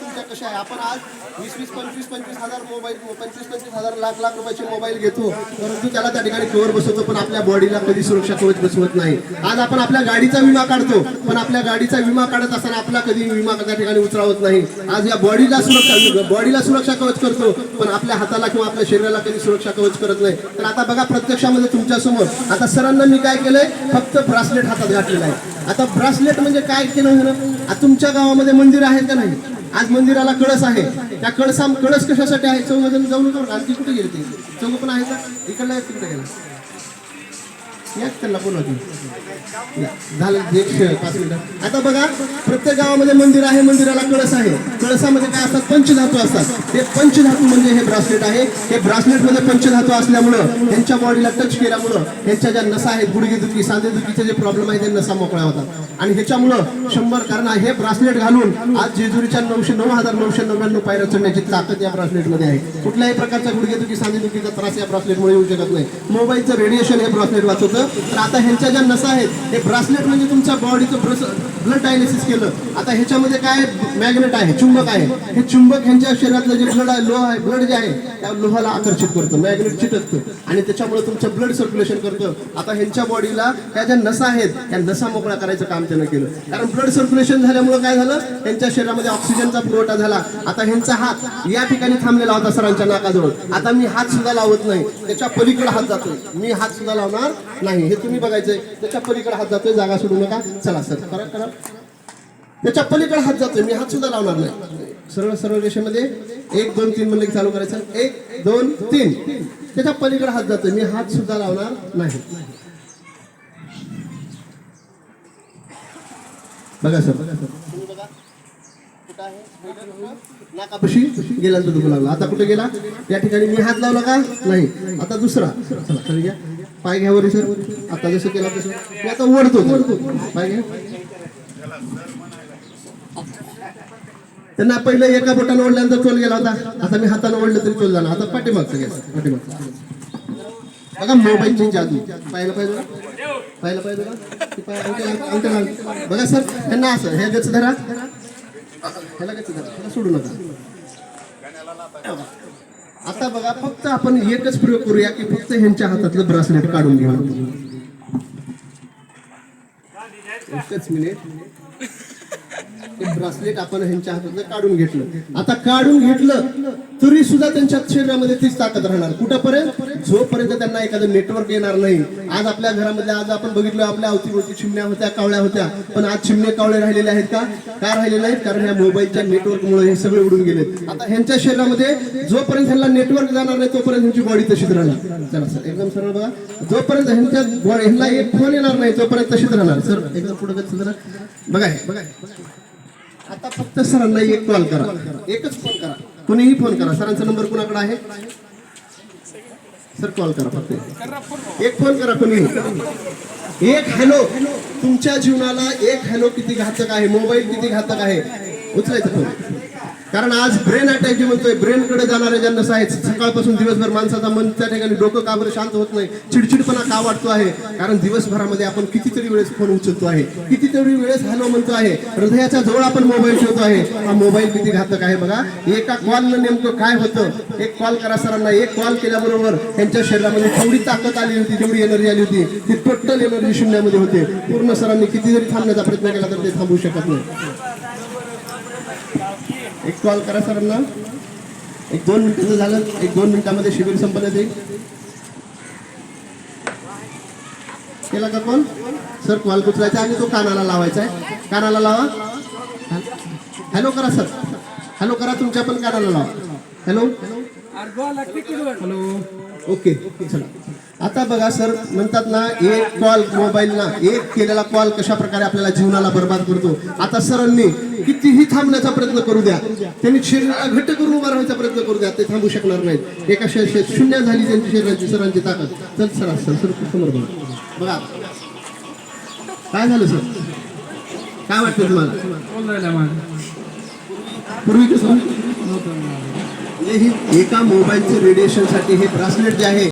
तुमच्या कशा आहे? आपण आज वीस वीस पंचवीस पंचवीस हजार मोबाईल पंचवीस पंचवीस हजार लाख लाख रुपयाचे मोबाईल घेतो. परंतु त्याला त्या ठिकाणी कवर बसवतो पण आपल्या बॉडीला कधी सुरक्षा कवच बसवत नाही. आज आपण आपल्या गाडीचा विमा काढतो पण आपल्या गाडीचा विमा काढत असताना आपला कधी विमा त्या ठिकाणी उचलावत नाही. आज या बॉडीला सुरक्षा बॉडीला सुरक्षा कवच करतो पण आपल्या हाताला किंवा आपल्या शरीराला कधी सुरक्षा कवच करत नाही. तर आता बघा प्रत्यक्षामध्ये तुमच्यासमोर आता सरांना मी काय केलंय? फक्त ब्रासलेट हातात घातलेलं आहे. आता ब्रासलेट म्हणजे काय केलं तुमच्या गावामध्ये मंदिर आहे का नाही? आज मंदिराला कळस आहे. त्या कळसा कळस कशासाठी आहे? चौघ जाऊ नका आणखी कुठे गेले ते? चौघ पण आहे का इकडला तिकडे गेला. याच त्यांना बोलवा तुम्ही. झालं एक पाच मिनिटं. आता बघा प्रत्येक गावामध्ये मंदिर आहे मंदिराला कळस आहे. कळसामध्ये काय असतात? पंचधातू असतात. ते पंचधातू म्हणजे हे ब्रासलेट आहे. हे ब्रासलेटमध्ये पंचधातू असल्यामुळं त्यांच्या बॉडीला टच केल्यामुळं त्यांच्या ज्या नसा आहेत गुडघेदुखी सांधेदुखीचे जे प्रॉब्लेम आहे ते नसा मोकळ्या होतात. आणि ह्याच्यामुळं शंभर कारण हे ब्रासलेट घालून आज जेजुरीच्या नऊशे नऊ हजार नऊशे नव्याण्णव पायऱ्या चढण्याची ताकद या ब्रासलेटमध्ये आहे. कुठल्याही प्रकारच्या गुडघेदुखी सांधेदुखीचा त्रास या ब्रासलेटमुळे येऊ शकत नाही. मोबाईलचं रेडिएशन हे ब्रासलेट वाचवतं. तर आता ह्यांच्या ज्या नसा आहेत हे ब्रासलेट म्हणजे तुमच्या बॉडीचं ब्लड डायलिसिस केलं. आता ह्याच्यामध्ये काय मॅग्नेट आहे चुंबक आहे. हे चुंबक ह्यांच्या शरीरातलं जे ब्लड आहे लोह आहे ब्लड जे आहे त्या लोहाला आकर्षित करतं मॅग्नेट चिटकतं. आणि त्याच्यामुळे तुमचं ब्लड सर्क्युलेशन करतं. आता ह्यांच्या बॉडीला ह्या ज्या नसा आहेत त्या नसा मोकळा करायचं काम त्यानं केलं. कारण ब्लड सर्क्युलेशन झाल्यामुळे काय झालं? त्यांच्या शरीरामध्ये ऑक्सिजनचा पुरवठा झाला. आता ह्यांचा हात या ठिकाणी थांबलेला होता सरांच्या नाकाजवळ. आता मी हात सुद्धा लावत नाही. त्याच्या पलीकडे हात जातोय. मी हात सुद्धा लावणार नाही. हे तुम्ही बघायचंय. त्याच्या पलीकडे हात जातोय जागा सोडू नका. चला सर. करा करा. त्याच्या पलीकडे हात जातोय. मी हात सुद्धा लावणार नाही. सरळ सरळ रेषेमध्ये. एक दोन तीन म्हणले चालू करायचं. एक दोन तीन. त्याच्या पलीकडे हात जातोय. मी हात सुद्धा लावणार नाही. बघा सर. बघा सर. कुठं गेल्यानंतर दुखू लागला. आता कुठे गेला? या ठिकाणी मी हात लावला का नाही. आता दुसरा. चला घ्या पाय घ्या वर सर. आता जसं केला तसं. मी आता ओढतो पाय घ्या त्यांना पहिलं एका बोटानं ओढल्यानंतर चोल गेला होता. आता मी हातानं ओढलं तरी चोल झाला आता पाठीमागचं घ्या पाठीमागचं. बघा मोबाईलची जादू पाहिलं पाहिजे पाहिलं पाहिजे ना? अंगठ्या- बघा सर त्यांना असं हे गच धरा. ह्याला गच धरा. ह्याला सोडू नका. आता बघा फक्त आपण एकच प्रयोग करूया की फक्त ह्यांच्या हातातलं ब्रासलेट काढून घेऊ एकच मिनिट. ते ब्रासलेट आपण ह्यांच्या हातातलं काढून घेतलं. आता काढून घेतलं तरी सुद्धा त्यांच्या शरीरामध्ये तीच ताकद राहणार. कुठंपर्यंत? जोपर्यंत त्यांना एखादं नेटवर्क येणार नाही. आज आपल्या घरामध्ये आज आपण बघितलं आपल्या अवतीभोवती चिमण्या होत्या कावळ्या होत्या. पण आज चिमणे कावळे राहिलेले आहेत का? का राहिलेले आहेत कारण या मोबाईलच्या नेटवर्कमुळे हे सगळे उडून गेले आता ह्यांच्या शरीरामध्ये जोपर्यंत ह्यांना नेटवर्क जाणार नाही तोपर्यंत ह्यांची बॉडी तशीच राहणार. चला सर एकदम सरळ बघा. जोपर्यंत ह्यांच्या ह्यांना एक फोन येणार नाही तोपर्यंत तशीच राहणार. सर एकदम पुढे बघा बघा आता फक्त सरांना एक कॉल करा. एकच फोन करा. कुणीही फोन करा. सरांचा नंबर कुणाकडे आहे? सर कॉल करा फक्त एक. फोन करा कुणीही. एक हॅलो तुमच्या जीवनाला एक हॅलो किती घातक आहे? मोबाईल किती घातक आहे? उचलायचं फोन कारण आज ब्रेन अटॅक जे म्हणतोय. ब्रेन कडे जाणारे ज्यांना नसा आहेत सकाळपासून दिवसभर माणसाचा मन त्या ठिकाणी डोकं का बरं शांत होत नाही चिडचिडपणा का वाटतो आहे? कारण दिवसभरामध्ये आपण कितीतरी वेळेस फोन उचलतो आहे. कितीतरी वेळेस हॅलो म्हणतो आहे. हृदयाच्या जवळ आपण मोबाईल ठेवतो आहे. हा मोबाईल किती घातक आहे बघा. एका कॉलनं नेमकं काय होतं? एक कॉल करा सरांना. एक कॉल केल्याबरोबर त्यांच्या शरीरामध्ये जेवढी ताकद आली होती जेवढी एनर्जी आली होती ती टोटल एनर्जी शून्यामध्ये होते. पूर्ण सरांनी कितीतरी थांबण्याचा प्रयत्न केला तर ते थांबू शकत नाही. एक कॉल करा सरांना. एक दोन मिनिटाचं झालं. एक दोन मिनिटामध्ये शिबिर संपन्न येईल केला का कॉल सर कॉल उचलायचा आणि तो कानाला लावायचा आहे. कानाला लावा. हॅलो करा सर हॅलो करा तुमच्या पण कानाला लावा. हॅलो. हॅलो. ओके चला. आता बघा सर म्हणतात ना एक कॉल मोबाईल ना एक केलेला कॉल कशा प्रकारे आपल्याला जीवनाला बर्बाद करतो? आता सरांनी कितीही थांबण्याचा प्रयत्न करू द्या. त्यांनी शरीराला घट्ट करून उभा राहायचा प्रयत्न करू द्या. ते थांबू शकणार नाहीत. एका शून्य झाली त्यांची शरीराची सरांची ताकद. चल सर सर सर समोर बघा. बघा. काय झालं सर? काय वाटतं तुम्हाला? पूर्वी कसं म्हणजे ही एका मोबाईलचे रेडिएशनसाठी हे ब्रासलेट जे आहे